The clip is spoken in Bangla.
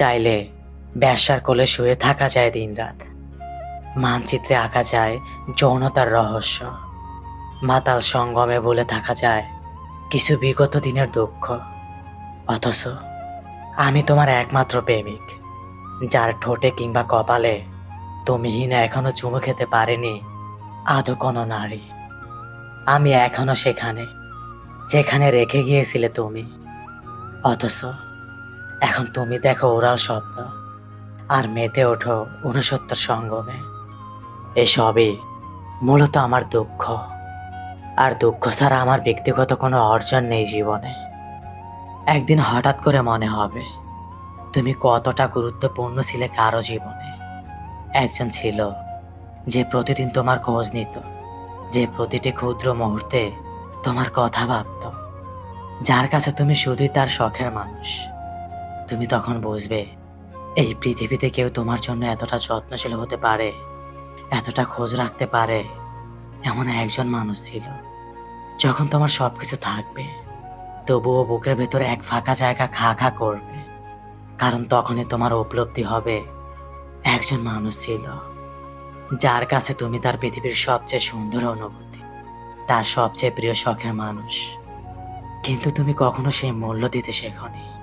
চাইলে ব্যবসার কোলে শুয়ে থাকা যায় দিনরাত। মানচিত্রে আঁকা যায় যৌনতার রহস্য। মাতাল সঙ্গমে বলে থাকা যায় কিছু বিগত দিনের দুঃখ। অথচ আমি তোমার একমাত্র প্রেমিক, যার ঠোঁটে কিংবা কপালে তুমিহীন এখনও চুমু খেতে পারেনি আদৌ কোনো নারী। আমি এখনও সেখানে, যেখানে রেখে গিয়েছিলে তুমি। অথচ এখন তুমি দেখো ওরাল স্বপ্ন। আর মেতে ওঠো উনসত্তর সঙ্গমে। এসবই মূলত আমার দুঃখ। আর দুঃখ ছাড়া আমার ব্যক্তিগত কোনো অর্জন নেই জীবনে। একদিন হঠাৎ করে মনে হবে, তুমি কতটা গুরুত্বপূর্ণ ছিলে কারও জীবনে। একজন ছিল যে প্রতিদিন তোমার খোঁজ নিত, যে প্রতিটি ক্ষুদ্র মুহূর্তে তোমার কথা ভাবত, যার কাছে তুমি শুধুই তার শখের মানুষ। তুমি তখন বুঝবে, এই পৃথিবীতে কেউ তোমার জন্য এতটা যত্নশীল হতে পারে, এতটা খোঁজ রাখতে পারে, এমন একজন মানুষ ছিল। যখন তোমার সব কিছু থাকবে, তবুও বুকের ভেতরে এক ফাঁকা জায়গা খা খা করবে, কারণ তখনই তোমার উপলব্ধি হবে, একজন মানুষ ছিল, যার কাছে তুমি তার পৃথিবীর সবচেয়ে সুন্দর অনুভূতি, তার সবচেয়ে প্রিয় শখের মানুষ। কিন্তু তুমি কখনো সেই মূল্য দিতে শেখনি।